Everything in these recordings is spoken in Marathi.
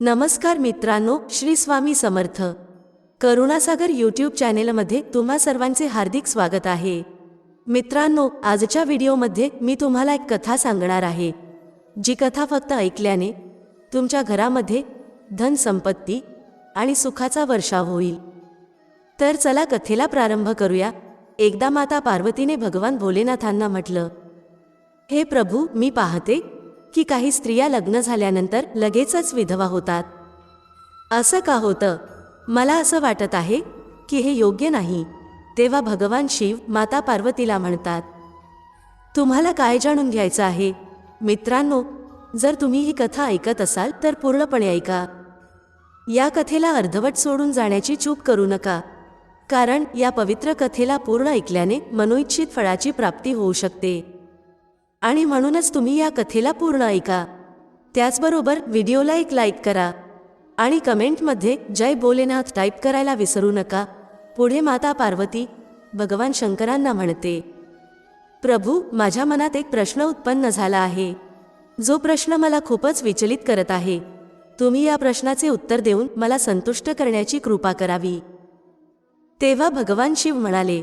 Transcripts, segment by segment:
नमस्कार मित्रांनो श्री स्वामी समर्थ. करुणासागर यूट्यूब चॅनेलमध्ये तुम्हा सर्वांचे हार्दिक स्वागत आहे. मित्रांनो आजच्या व्हिडिओमध्ये मी तुम्हाला एक कथा सांगणार आहे. जी कथा फक्त ऐकल्याने तुमच्या घरामध्ये धनसंपत्ती आणि सुखाचा वर्षाव होईल. तर चला कथेला प्रारंभ करूया. एकदा माता पार्वतीने भगवान भोलेनाथांना म्हटलं हे प्रभू मी पाहते की काही स्त्रिया लग्न झाल्यानंतर लगेचच विधवा होतात. असं का होतं? मला असं वाटत आहे की हे योग्य नाही. तेव्हा भगवान शिव माता पार्वतीला म्हणतात तुम्हाला काय जाणून घ्यायचं आहे? मित्रांनो जर तुम्ही ही कथा ऐकत असाल तर पूर्णपणे ऐका. या कथेला अर्धवट सोडून जाण्याची चूक करू नका. कारण या पवित्र कथेला पूर्ण ऐकल्याने मनोइच्छित फळाची प्राप्ती होऊ शकते. आणि म्हणूनच तुम्ही या कथेला पूर्ण ऐका. त्याचबरोबर व्हिडिओला एक लाईक करा. आणि कमेंटमध्ये जय भोलेनाथ टाईप करायला विसरू नका. पुढे माता पार्वती भगवान शंकरांना म्हणते प्रभू माझ्या मनात एक प्रश्न उत्पन्न झाला आहे. जो प्रश्न मला खूपच विचलित करत आहे. तुम्ही या प्रश्नाचे उत्तर देऊन मला संतुष्ट करण्याची कृपा करावी. तेव्हा भगवान शिव म्हणाले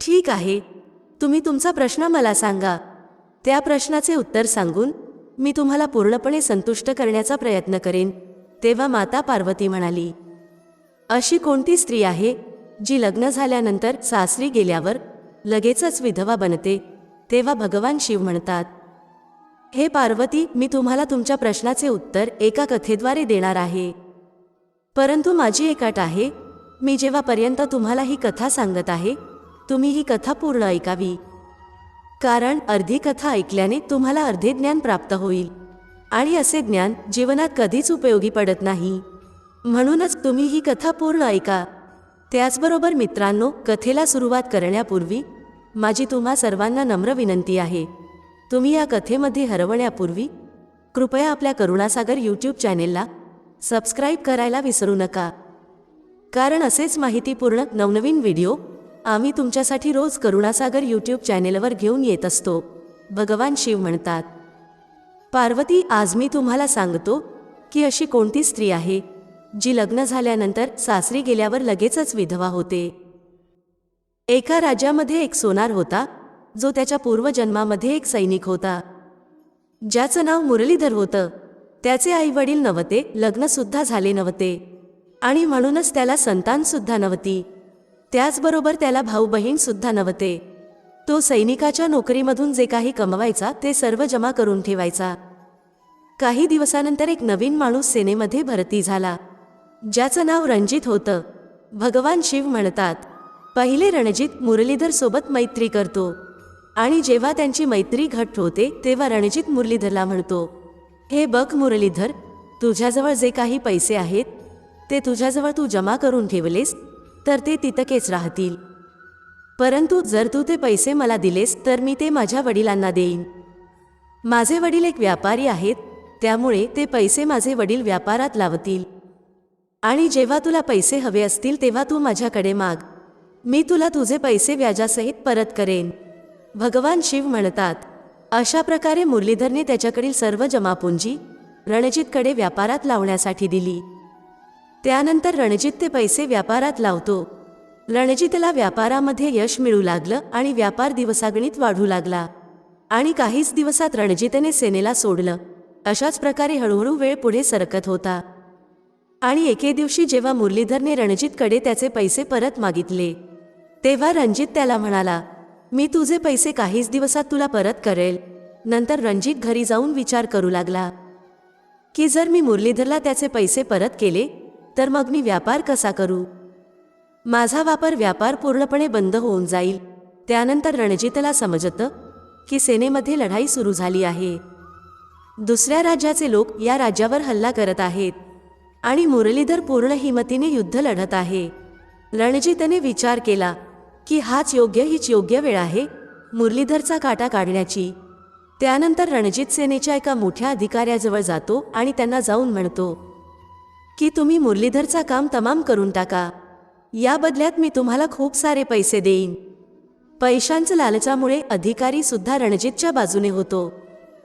ठीक आहे. तुम्ही तुमचा प्रश्न मला सांगा. त्या प्रश्नाचे उत्तर सांगून मी तुम्हाला पूर्णपणे संतुष्ट करण्याचा प्रयत्न करेन तेव्हा माता पार्वती म्हणाली अशी कोणती स्त्री आहे जी लग्न झाल्यानंतर सासरी गेल्यावर लगेचच विधवा बनते तेव्हा भगवान शिव म्हणतात हे पार्वती मी तुम्हाला तुमच्या प्रश्नाचे उत्तर एका कथेद्वारे देणार आहे. परंतु माझी एक अट आहे मी जेव्हापर्यंत तुम्हाला ही कथा सांगत आहे तुम्ही ही कथा पूर्ण ऐकावी. कारण अर्धी कथा ऐकल्याने तुम्हाला अर्धे ज्ञान प्राप्त होईल. आणि असे ज्ञान जीवनात कधीच उपयोगी पडत नाही. म्हणूनच तुम्ही ही कथा पूर्ण ऐका. त्याचबरोबर मित्रांनो कथेला सुरुवात करण्यापूर्वी माझी तुम्हा सर्वांना नम्र विनंती आहे. तुम्ही या कथेमध्ये हरवण्यापूर्वी कृपया आपल्या करुणासागर यूट्यूब चॅनेलला सबस्क्राईब करायला विसरू नका. कारण असेच माहितीपूर्ण नवनवीन व्हिडिओ आम्ही तुमच्यासाठी रोज करुणासागर यूट्यूब चॅनेलवर घेऊन येत असतो. भगवान शिव म्हणतात. पार्वती आज मी तुम्हाला सांगतो की अशी कोणती स्त्री आहे जी लग्न झाल्यानंतर सासरी गेल्यावर लगेचच विधवा होते. एका राज्यामध्ये एक सोनार होता जो त्याच्या पूर्वजन्मामध्ये एक सैनिक होता. ज्याचं नाव मुरलीधर होतं. त्याचे आई वडील नव्हते लग्नसुद्धा झाले नव्हते. आणि म्हणूनच त्याला संतानसुद्धा नव्हती. त्याचबरोबर त्याला भाऊ बहीणसुद्धा नव्हते. तो सैनिकाच्या नोकरीमधून जे काही कमवायचा ते सर्व जमा करून ठेवायचा. काही दिवसानंतर एक नवीन माणूस सेनेमध्ये भरती झाला. ज्याचं नाव रणजित होतं. भगवान शिव म्हणतात पहिले रणजित मुरलीधर सोबत मैत्री करतो. आणि जेव्हा त्यांची मैत्री घट्ट होते तेव्हा रणजित मुरलीधरला म्हणतो हे बघ मुरलीधर तुझ्याजवळ जे काही पैसे आहेत ते तुझ्याजवळ तू जमा करून ठेवलेस तर ते तितकेच राहतील. परंतु जर तू ते पैसे मला दिलेस तर मी ते माझ्या वडिलांना देईन. माझे वडील एक व्यापारी आहेत त्यामुळे ते पैसे माझे वडील व्यापारात लावतील. आणि जेव्हा तुला पैसे हवे असतील तेव्हा तू माझ्याकडे माग. मी तुला तुझे पैसे व्याजासहित परत करेन. भगवान शिव म्हणतात अशा प्रकारे मुरलीधरने त्याच्याकडील सर्व जमापुंजी रणजितकडे व्यापारात लावण्यासाठी दिली. त्यानंतर रणजित ते पैसे व्यापारात लावतो. रणजितला व्यापारामध्ये यश मिळू लागलं आणि व्यापार दिवसागणित वाढू लागला. आणि काहीच दिवसात रणजितने सेनेला सोडलं. अशाच प्रकारे हळूहळू वेळ पुढे सरकत होता. आणि एके दिवशी जेव्हा मुरलीधरने रणजितकडे त्याचे पैसे परत मागितले तेव्हा रणजित त्याला म्हणाला मी तुझे पैसे काहीच दिवसात तुला परत करेल. नंतर रणजित घरी जाऊन विचार करू लागला. की जर मी मुरलीधरला त्याचे पैसे परत केले तर मग मी व्यापार कसा करू? माझा वापर व्यापार पूर्णपणे बंद होऊन जाईल. त्यानंतर रणजितला समजतं की सेनेमध्ये लढाई सुरू झाली आहे. दुसऱ्या राज्याचे लोक या राज्यावर हल्ला करत आहेत आणि मुरलीधर पूर्ण हिमतीने युद्ध लढत आहे. रणजितने विचार केला की हाच योग्य हीच योग्य वेळ आहे मुरलीधरचा काटा काढण्याची. त्यानंतर रणजित सेनेच्या एका मोठ्या अधिकाऱ्याजवळ जातो आणि त्यांना जाऊन म्हणतो की तुम्ही मुरलीधरचा काम तमाम करून टाका. या बदल्यात मी तुम्हाला खूप सारे पैसे देईन. पैशांचं लालचामुळे अधिकारी सुद्धा रणजितच्या बाजूने होतो.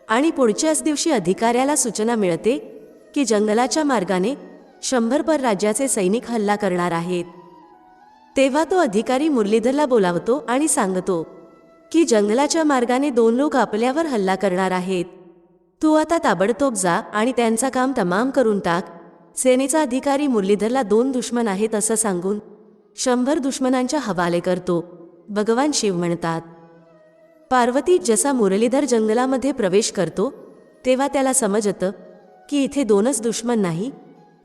आणि पुढच्याच दिवशी अधिकाऱ्याला सूचना मिळते की जंगलाच्या मार्गाने शंभरभर राज्याचे सैनिक हल्ला करणार आहेत. तेव्हा तो अधिकारी मुरलीधरला बोलावतो आणि सांगतो की जंगलाच्या मार्गाने दोन लोक आपल्यावर हल्ला करणार आहेत. तू आता ताबडतोब जा आणि त्यांचा काम तमाम करून टाक. सेनेचा अधिकारी मुरलीधरला दोन दुश्मन आहेत असं सांगून शंभर दुश्मनांच्या हवाले करतो. भगवान शिव म्हणतात पार्वती जसा मुरलीधर जंगलामध्ये प्रवेश करतो तेव्हा त्याला समजतं की इथे दोनच दुश्मन नाही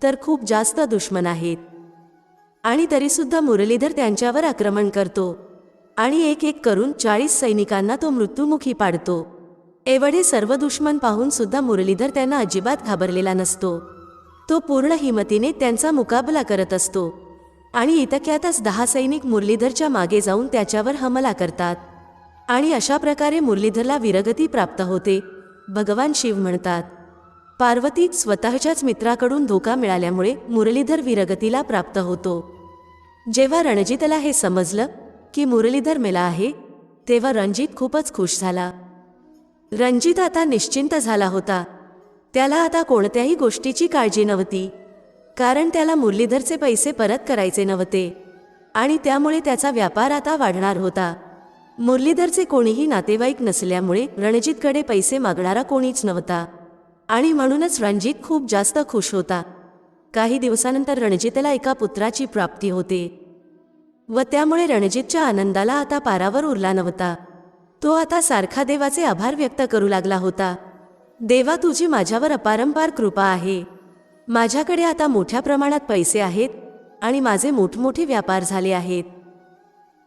तर खूप जास्त दुश्मन आहेत. आणि तरीसुद्धा मुरलीधर त्यांच्यावर आक्रमण करतो आणि एक एक करून चाळीस सैनिकांना तो मृत्युमुखी पाडतो. एवढे सर्व दुश्मन पाहून सुद्धा मुरलीधर त्यांना अजिबात घाबरलेला नसतो. तो पूर्ण हिमतीने त्यांचा मुकाबला करत असतो आणि इतक्यातच दहा सैनिक मुरलीधरच्या मागे जाऊन त्याच्यावर हमला करतात. आणि अशा प्रकारे मुरलीधरला विरगती प्राप्त होते. भगवान शिव म्हणतात पार्वती स्वतःच्याच मित्राकडून धोका मिळाल्यामुळे मुरलीधर विरगतीला प्राप्त होतो. जेव्हा रणजितला हे समजलं की मुरलीधर मेला आहे तेव्हा रणजित खूपच खुश झाला. रणजित आता निश्चिंत झाला होता. त्याला आता कोणत्याही गोष्टीची काळजी नव्हती कारण त्याला मुरलीधरचे पैसे परत करायचे नव्हते आणि त्यामुळे त्याचा व्यापार आता वाढणार होता. मुरलीधरचे कोणीही नातेवाईक नसल्यामुळे रणजितकडे पैसे मागणारा कोणीच नव्हता आणि म्हणूनच रणजित खूप जास्त खुश होता. काही दिवसानंतर रणजितला एका पुत्राची प्राप्ती होते व त्यामुळे रणजितच्या आनंदाला आता पारावर उरला नव्हता. तो आता सारखा देवाचे आभार व्यक्त करू लागला होता. देवा तुझी माझ्यावर अपारंपार कृपा आहे. माझ्याकडे आता मोठ्या प्रमाणात पैसे आहेत आणि माझे मोठमोठे व्यापार झाले आहेत.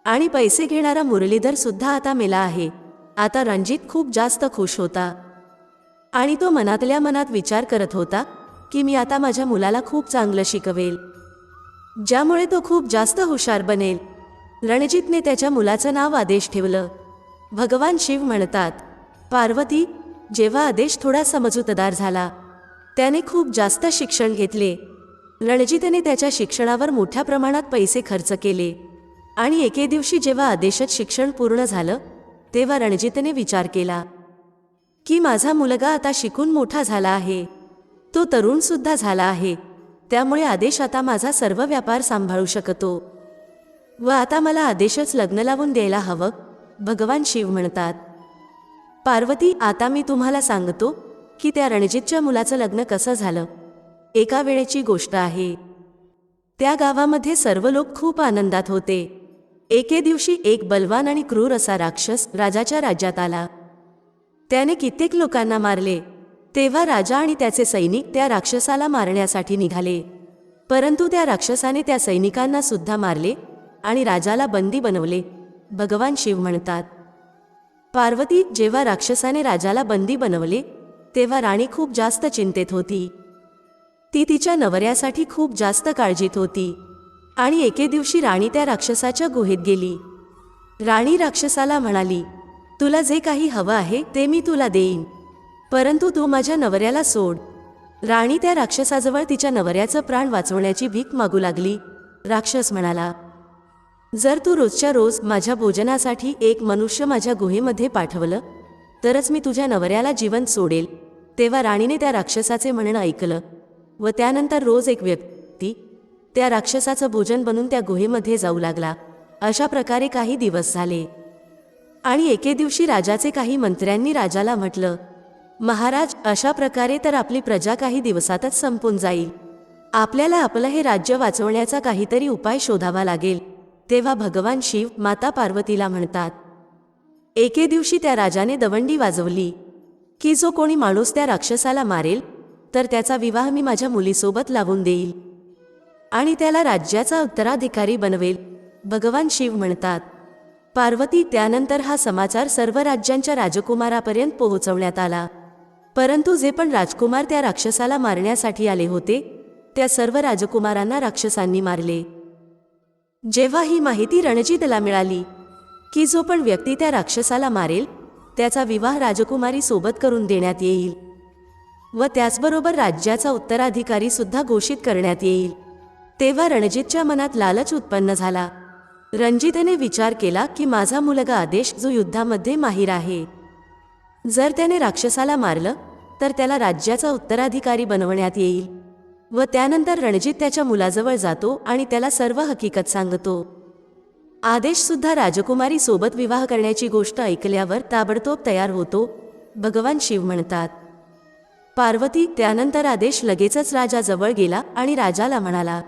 आणि पैसे घेणारा मुरलीधर सुद्धा आता मेला आहे. आता रणजित खूप जास्त खुश होता. आणि तो मनातल्या मनात विचार करत होता की मी आता माझ्या मुलाला खूप चांगलं शिकवेल. ज्यामुळे तो खूप जास्त हुशार बनेल. रणजितने त्याच्या मुलाचं नाव आदेश ठेवलं. भगवान शिव म्हणतात पार्वती जेव्हा आदेश थोडा समजूतदार झाला त्याने खूप जास्त शिक्षण घेतले. रणजितने त्याच्या शिक्षणावर मोठ्या प्रमाणात पैसे खर्च केले. आणि एके दिवशी जेव्हा आदेशात शिक्षण पूर्ण झालं तेव्हा रणजितने विचार केला की माझा मुलगा आता शिकून मोठा झाला आहे. तो तरुणसुद्धा झाला आहे. त्यामुळे आदेश आता माझा सर्व व्यापार सांभाळू शकतो. व आता मला आदेशच लग्न लावून द्यायला हवं भगवान शिव म्हणतात. पार्वती आता मी तुम्हाला सांगतो की त्या रणजितच्या मुलाचं लग्न कसं झालं. एका वेळेची गोष्ट आहे. त्या गावामध्ये सर्व लोक खूप आनंदात होते. एके दिवशी एक बलवान आणि क्रूर असा राक्षस राजाच्या राज्यात आला. त्याने कित्येक लोकांना मारले. तेव्हा राजा आणि त्याचे सैनिक त्या राक्षसाला मारण्यासाठी निघाले. परंतु त्या राक्षसाने त्या सैनिकांना सुद्धा मारले आणि राजाला बंदी बनवले. भगवान शिव म्हणतात पार्वती जेव्हा राक्षसाने राजाला बंदी बनवले तेव्हा राणी खूप जास्त चिंतेत होती. ती तिच्या नवऱ्यासाठी खूप जास्त काळजीत होती आणि एके दिवशी राणी त्या राक्षसाच्या गुहेत गेली. राणी राक्षसाला म्हणाली तुला जे काही हवं आहे ते मी तुला देईन परंतु तू माझ्या नवऱ्याला सोड. राणी त्या राक्षसाजवळ तिच्या नवऱ्याचं प्राण वाचवण्याची भीक मागू लागली. राक्षस म्हणाला जर तू रोजच्या रोज माझ्या भोजनासाठी एक मनुष्य माझ्या गुहेमध्ये पाठवलं तरच मी तुझ्या नवऱ्याला जीवन सोडेल तेव्हा राणीने त्या राक्षसाचे म्हणणं ऐकलं व त्यानंतर रोज एक व्यक्ती त्या राक्षसाचं भोजन बनून त्या गुहेमध्ये जाऊ लागला. अशा प्रकारे काही दिवस झाले. आणि एके दिवशी राजाचे काही मंत्र्यांनी राजाला म्हटलं महाराज अशा प्रकारे तर आपली प्रजा काही दिवसातच संपून जाईल. आपल्याला आपलं हे राज्य वाचवण्याचा काहीतरी उपाय शोधावा लागेल. तेव्हा भगवान शिव माता पार्वतीला म्हणतात एके दिवशी त्या राजाने दवंडी वाजवली की जो कोणी माणूस त्या राक्षसाला मारेल तर त्याचा विवाह मी माझ्या मुलीसोबत लावून देईल आणि त्याला राज्याचा उत्तराधिकारी बनवेल. भगवान शिव म्हणतात पार्वती त्यानंतर हा समाचार सर्व राज्यांच्या राजकुमारापर्यंत पोहोचवण्यात आला. परंतु जे पण राजकुमार त्या राक्षसाला मारण्यासाठी आले होते त्या सर्व राजकुमारांना राक्षसांनी मारले. जेव्हा ही माहिती रणजितला मिळाली की जो पण व्यक्ती त्या राक्षसाला मारेल त्याचा विवाह राजकुमारी सोबत करून देण्यात येईल व त्याचबरोबर राज्याचा उत्तराधिकारी सुद्धा घोषित करण्यात येईल. तेव्हा रणजितच्या मनात लालच उत्पन्न झाला. रणजितने विचार केला की माझा मुलगा आदेश जो युद्धामध्ये माहीर आहे. जर त्याने राक्षसाला मारलं तर त्याला राज्याचा उत्तराधिकारी बनवण्यात येईल. व त्यानंतर रणजित त्याच्या मुलाजवळ जातो आणि त्याला सर्व हकीकत सांगतो. आदेशसुद्धा राजकुमारी सोबत विवाह करण्याची गोष्ट ऐकल्यावर ताबडतोब तयार होतो भगवान शिव म्हणतात. पार्वती त्यानंतर आदेश लगेचच राजाजवळ गेला आणि राजाला म्हणाला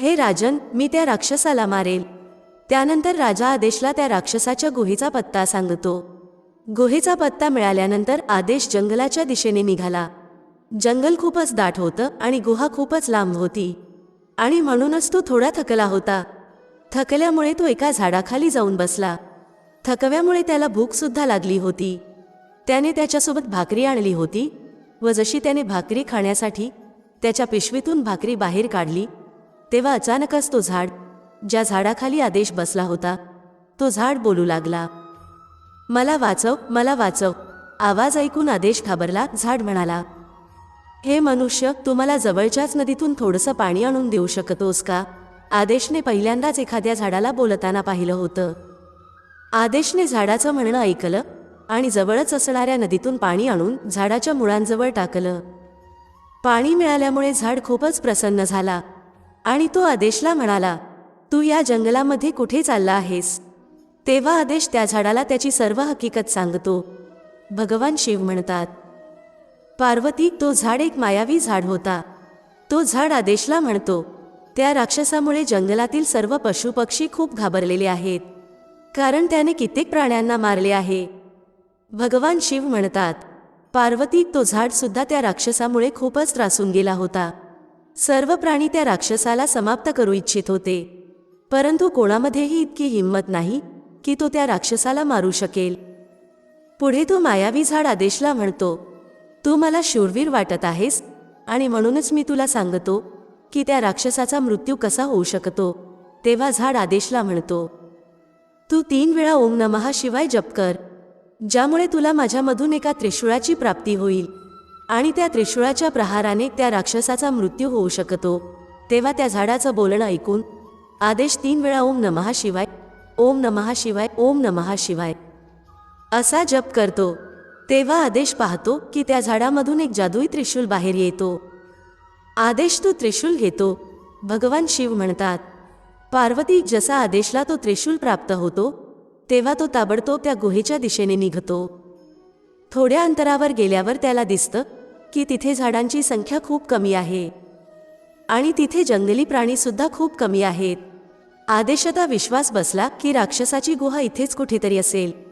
हे राजन मी त्या राक्षसाला मारेल. त्यानंतर राजा आदेशला त्या राक्षसाच्या गुहेचा पत्ता सांगतो. गुहेचा पत्ता मिळाल्यानंतर आदेश जंगलाच्या दिशेने निघाला. जंगल खूपच दाट होतं आणि गुहा खूपच लांब होती. आणि म्हणूनच तो थोडा थकला होता. थकल्यामुळे तो एका झाडाखाली जाऊन बसला. थकव्यामुळे त्याला भूकसुद्धा लागली होती. त्याने त्याच्यासोबत भाकरी आणली होती व जशी त्याने भाकरी खाण्यासाठी त्याच्या पिशवीतून भाकरी बाहेर काढली तेव्हा अचानकच तो झाड ज्या झाडाखाली आदेश बसला होता तो झाड बोलू लागला. मला वाचव मला वाचव. आवाज ऐकून आदेश घाबरला झाड म्हणाला. हे मनुष्य तू मला जवळच्याच नदीतून थोडंसं पाणी आणून देऊ शकतोस का? आदेशने पहिल्यांदाच एखाद्या झाडाला बोलताना पाहिलं होतं. आदेशने झाडाचं म्हणणं ऐकलं आणि जवळच असणाऱ्या नदीतून पाणी आणून झाडाच्या मुळांजवळ टाकलं. पाणी मिळाल्यामुळे झाड खूपच प्रसन्न झाला आणि तो आदेशला म्हणाला तू या जंगलामध्ये कुठे चालला आहेस? तेव्हा आदेश त्या झाडाला त्याची सर्व हकीकत सांगतो. भगवान शिव म्हणतात पार्वती तो झाड एक मायावी झाड होता. तो झाड आदेशला म्हणतो त्या राक्षसामुळे जंगलातील सर्व पशुपक्षी खूप घाबरलेले आहेत. कारण त्याने कित्येक प्राण्यांना मारले आहे. भगवान शिव म्हणतात पार्वती तो झाड सुद्धा त्या राक्षसामुळे खूपच त्रासून गेला होता. सर्व प्राणी त्या राक्षसाला समाप्त करू इच्छित होते. परंतु कोणामध्येही इतकी हिंमत नाही की तो त्या राक्षसाला मारू शकेल. पुढे तो मायावी झाड आदेशला म्हणतो तू मला शूरवीर वाटत आहेस आणि म्हणूनच मी तुला सांगतो की त्या राक्षसाचा मृत्यू कसा होऊ शकतो तेव्हा झाड आदेशला म्हणतो. तू तीन वेळा ओम नमहा शिवाय जप कर ज्यामुळे तुला माझ्यामधून एका त्रिशूळाची प्राप्ती होईल आणि त्या त्रिशूळाच्या प्रहाराने त्या राक्षसाचा मृत्यू होऊ शकतो. तेव्हा त्या झाडाचं बोलणं ऐकून आदेश तीन वेळा ओम नमहा शिवाय ओम नमहा शिवाय ओम नमहा शिवाय. असा जप करतो. तेव्हा आदेश पाहतो की त्या झाडामधून एक जादुई त्रिशूल बाहेर येतो. आदेश तो त्रिशूल घेतो. भगवान शिव म्हणतात पार्वती जसा आदेशला तो त्रिशूल प्राप्त होतो तेव्हा तो ताबडतोब त्या गुहेच्या दिशेने निघतो. थोड्या अंतरावर गेल्यावर त्याला दिसतं की तिथे झाडांची संख्या खूप कमी आहे. आणि तिथे जंगली प्राणीसुद्धा खूप कमी आहेत. आदेशता विश्वास बसला की राक्षसाची गुहा इथेच कुठेतरी असेल.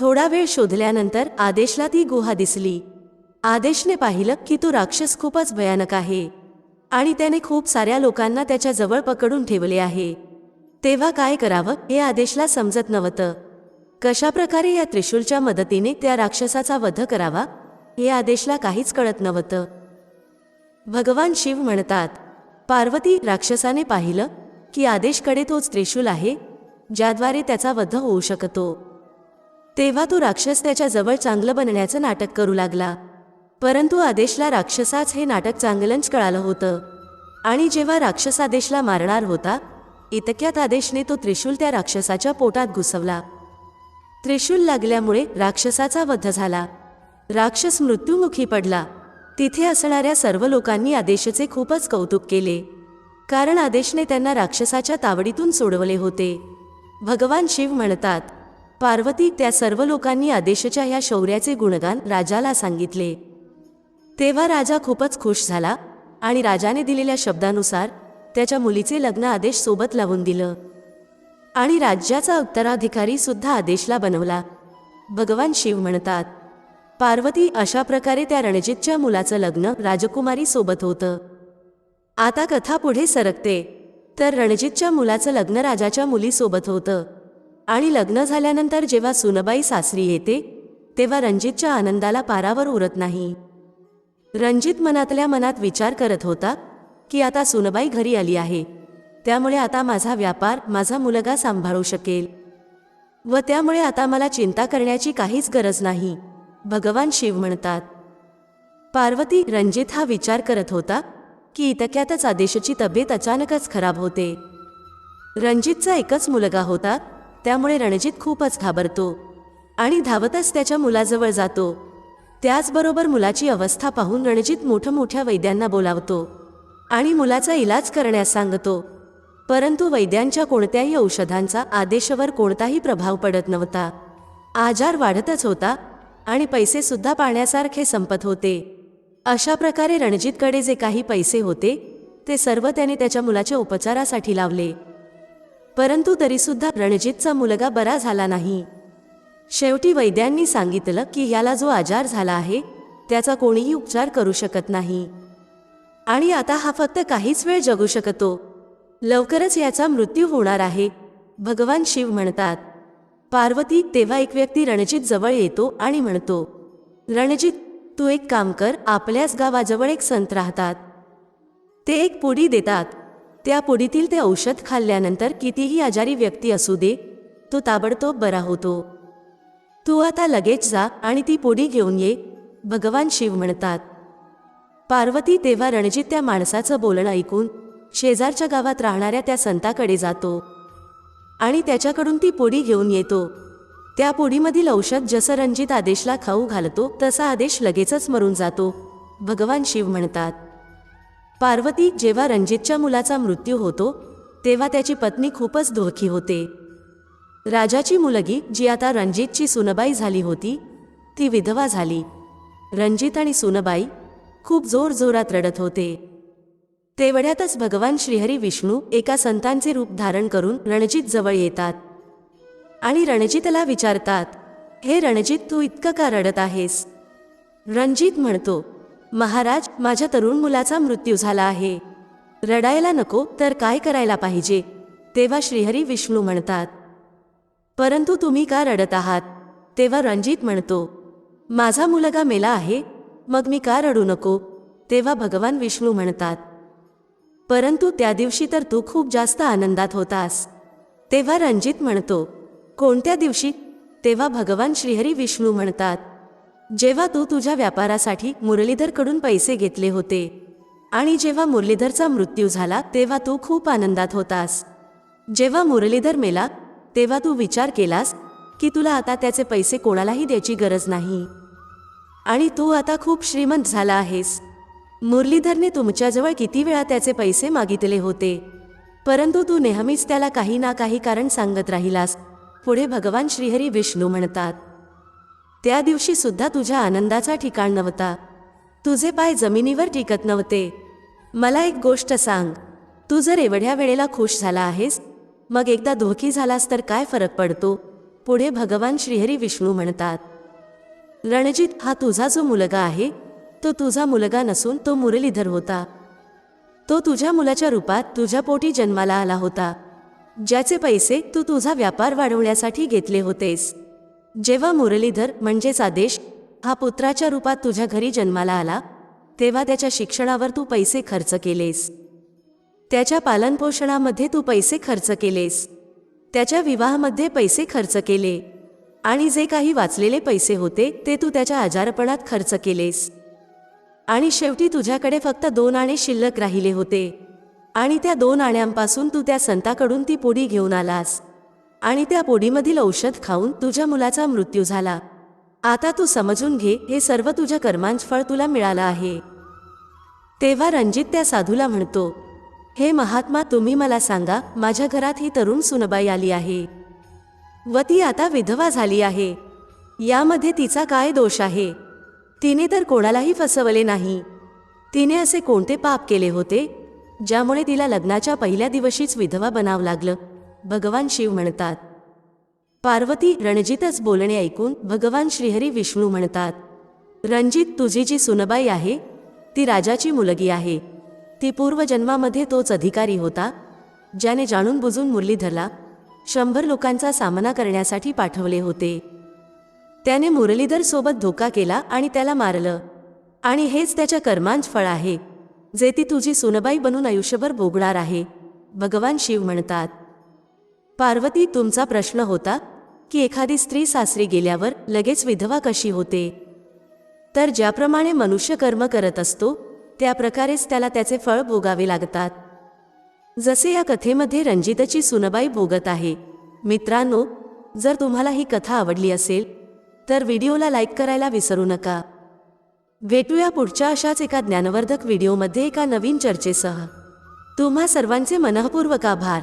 थोडा वेळ शोधल्यानंतर आदेशला ती गुहा दिसली. आदेशने पाहिलं की तो राक्षस खूपच भयानक आहे आणि त्याने खूप साऱ्या लोकांना त्याच्याजवळ पकडून ठेवले आहे. तेव्हा काय करावं हे आदेशला समजत नव्हतं. कशाप्रकारे या त्रिशूलच्या मदतीने त्या राक्षसाचा वध करावा हे आदेशला काहीच कळत नव्हतं. भगवान शिव म्हणतात पार्वती राक्षसाने पाहिलं की आदेशकडे तोच त्रिशूल आहे ज्याद्वारे त्याचा वध होऊ शकतो. तेव्हा तो राक्षस त्याच्याजवळ चांगलं बनण्याचं नाटक करू लागला. परंतु आदेशला राक्षसाच हे नाटक चांगलंच कळालं होतं. आणि जेव्हा राक्षस आदेशला मारणार होता इतक्यात आदेशने तो त्रिशूल त्या राक्षसाच्या पोटात घुसवला. त्रिशूल लागल्यामुळे राक्षसाचा वध झाला. राक्षस मृत्युमुखी पडला. तिथे असणाऱ्या सर्व लोकांनी आदेशचे खूपच कौतुक केले. कारण आदेशने त्यांना राक्षसाच्या तावडीतून सोडवले होते. भगवान शिव म्हणतात पार्वती त्या सर्व लोकांनी आदेशच्या ह्या शौर्याचे गुणगान राजाला सांगितले. तेव्हा राजा खूपच खुश झाला आणि राजाने दिलेल्या शब्दानुसार त्याच्या मुलीचे लग्न आदेश सोबत लावून दिलं. आणि राज्याचा उत्तराधिकारी सुद्धा आदेशला बनवला. भगवान शिव म्हणतात पार्वती अशा प्रकारे त्या रणजितच्या मुलाचं लग्न राजकुमारी सोबत होतं. आता कथा पुढे सरकते. तर रणजितच्या मुलाचं लग्न राजाच्या मुलीसोबत होतं. आणि लग्न झाल्यानंतर जेव्हा सुनबाई सासरी येते तेव्हा रणजितच्या आनंदाला पारावर उरत नाही. रणजित मनातल्या मनात विचार करत होता की आता सुनबाई घरी आली आहे. त्यामुळे आता माझा व्यापार माझा मुलगा सांभाळू शकेल. व त्यामुळे आता मला चिंता करण्याची काहीच गरज नाही भगवान शिव म्हणतात. पार्वती रणजित हा विचार करत होता की इतक्यातच आदेशची तब्येत अचानकच खराब होते. रणजितचा एकच मुलगा होता त्यामुळे रणजित खूपच घाबरतो आणि धावतच त्याच्या मुलाजवळ जातो. त्याचबरोबर मुलाची अवस्था पाहून रणजित मोठमोठ्या मोठ्या वैद्यांना बोलावतो आणि मुलाचा इलाज करण्यास सांगतो. परंतु वैद्यांच्या कोणत्याही औषधांचा आदेशावर कोणताही प्रभाव पडत नव्हता. आजार वाढतच होता आणि पैसेसुद्धा पाण्यासारखे संपत होते. अशा प्रकारे रणजितकडे जे काही पैसे होते ते सर्व त्याने त्याच्या मुलाच्या उपचारासाठी लावले. परंतु तरीसुद्धा रणजितचा मुलगा बरा झाला नाही. शेवटी वैद्यांनी सांगितलं की याला जो आजार झाला आहे त्याचा कोणीही उपचार करू शकत नाही. आणि आता हा फक्त काहीच वेळ जगू शकतो. लवकरच याचा मृत्यू होणार आहे भगवान शिव म्हणतात. पार्वती तेव्हा एक व्यक्ती रणजित जवळ येतो आणि म्हणतो रणजित तू एक काम कर आपल्याच गावाजवळ एक संत राहतात. ते एक पुडी देतात. त्या पुडीतील ते औषध खाल्ल्यानंतर कितीही आजारी व्यक्ती असू दे तो ताबडतोब बरा होतो. तू आता लगेच जा आणि ती पोडी घेऊन ये भगवान शिव म्हणतात. पार्वती तेव्हा रणजित त्या माणसाचं बोलणं ऐकून शेजारच्या गावात राहणाऱ्या त्या संताकडे जातो आणि त्याच्याकडून ती पोडी घेऊन येतो. त्या पोडीमधील औषध जसं रणजित आदेशला खाऊ घालतो तसा आदेश लगेचच मरून जातो भगवान शिव म्हणतात. पार्वती जेव्हा रणजितच्या मुलाचा मृत्यू होतो तेव्हा त्याची पत्नी खूपच दुःखी होते. राजाची मुलगी जी आता रणजितची सुनबाई झाली होती ती विधवा झाली. रणजित आणि सुनबाई खूप जोर जोरात रडत होते. तेवढ्यातच भगवान श्रीहरी विष्णू एका संतांचे रूप धारण करून रणजित जवळ येतात. आणि रणजितला विचारतात हे रणजित तू इतकं का रडत आहेस? रणजित म्हणतो महाराज माझ्या तरुण मुलाचा मृत्यू झाला आहे. रडायला नको तर काय करायला पाहिजे? तेव्हा श्रीहरी विष्णू म्हणतात. परंतु तुम्ही का रडत आहात? तेव्हा रणजित म्हणतो. माझा मुलगा मेला आहे मग मी का रडू नको? तेव्हा भगवान विष्णू म्हणतात. परंतु त्या दिवशी तर तू खूप जास्त आनंदात होतास. तेव्हा रणजित म्हणतो. कोणत्या दिवशी? तेव्हा भगवान श्रीहरी विष्णू म्हणतात. जेव्हा तू तुझ्या व्यापारासाठी मुरलीधरकडून पैसे घेतले होते आणि जेव्हा मुरलीधरचा मृत्यू झाला तेव्हा तू खूप आनंदात होतास. जेव्हा मुरलीधर मेला तेव्हा तू विचार केलास की तुला आता त्याचे पैसे कोणालाही द्यायची गरज नाही. आणि तू आता खूप श्रीमंत झाला आहेस. मुरलीधरने तुमच्याजवळ किती वेळा त्याचे पैसे मागितले होते? परंतु तू नेहमीच त्याला काही ना काही कारण सांगत राहिलास. पुढे भगवान श्रीहरी विष्णू म्हणतात. त्या दिवशी सुद्धा तुझ्या आनंदाचा ठिकाण नव्हता. तुझे पाय जमिनीवर टिकत नव्हते. मला एक गोष्ट सांग. तू जर एवढ्या वेळेला खुश झाला आहेस मग एकदा धोकी झालास तर काय फरक पडतो? पुढे भगवान श्रीहरी विष्णू म्हणतात. रणजित हा तुझा जो मुलगा आहे तो तुझा मुलगा नसून तो मुरलीधर होता. तो तुझ्या मुलाच्या रूपात तुझ्या पोटी जन्माला आला होता. ज्याचे पैसे तू तुझा व्यापार वाढवण्यासाठी घेतले होतेस. जेव्हा मुरलीधर म्हणजेच आदेश हा पुत्राच्या रूपात तुझ्या घरी जन्माला आला तेव्हा त्याच्या शिक्षणावर तू पैसे खर्च केलेस. त्याच्या पालनपोषणामध्ये तू पैसे खर्च केलेस. त्याच्या विवाहामध्ये पैसे खर्च केले. आणि जे काही वाचलेले पैसे होते ते तू त्याच्या आजारपणात खर्च केलेस. आणि शेवटी तुझ्याकडे फक्त दोन आणे शिल्लक राहिले होते. आणि त्या दोन आण्यांपासून तू त्या संताकडून ती पोडी घेऊन आलास. आणि त्या पोडीमधील औषध खाऊन तुझ्या मुलाचा मृत्यू झाला. आता तू समजून घे हे सर्व तुझ्या कर्मांच फळ तुला मिळालं आहे. तेव्हा रणजित त्या साधूला म्हणतो हे महात्मा तुम्ही मला सांगा माझ्या घरात ही तरुण सुनबाई आली आहे. व ती आता विधवा झाली आहे. यामध्ये तिचा काय दोष आहे? तिने तर कोणालाही फसवले नाही. तिने असे कोणते पाप केले होते? ज्यामुळे तिला लग्नाच्या पहिल्या दिवशीच विधवा बनावं लागलं. भगवान शिव म्हणतात. पार्वती रणजितच बोलणे ऐकून भगवान श्रीहरी विष्णू म्हणतात रणजित तुझी जी सुनबाई आहे ती राजाची मुलगी आहे. ती पूर्वजन्मामध्ये तोच अधिकारी होता ज्याने जाणून बुजून मुरलीधरला शंभर लोकांचा सामना करण्यासाठी पाठवले होते. त्याने मुरलीधरसोबत धोका केला आणि त्याला मारलं. आणि हेच त्याच्या कर्मांच फळ आहे जे ती तुझी सुनबाई बनून आयुष्यभर भोगणार आहे भगवान शिव म्हणतात. पार्वती तुमचा प्रश्न होता की एखादी स्त्री सासरी गेल्यावर लगेच विधवा कशी होते? तर ज्याप्रमाणे मनुष्य कर्म करत असतो त्याप्रकारेच त्याला त्याचे फळ भोगावे लागतात. जसे या कथेमध्ये रंजितची सुनबाई भोगत आहे. मित्रांनो जर तुम्हाला ही कथा आवडली असेल तर व्हिडिओला लाईक करायला विसरू नका. भेटूया पुढच्या अशाच एका ज्ञानवर्धक व्हिडिओमध्ये एका नवीन चर्चेसह. तुम्हा सर्वांचे मनःपूर्वक आभार.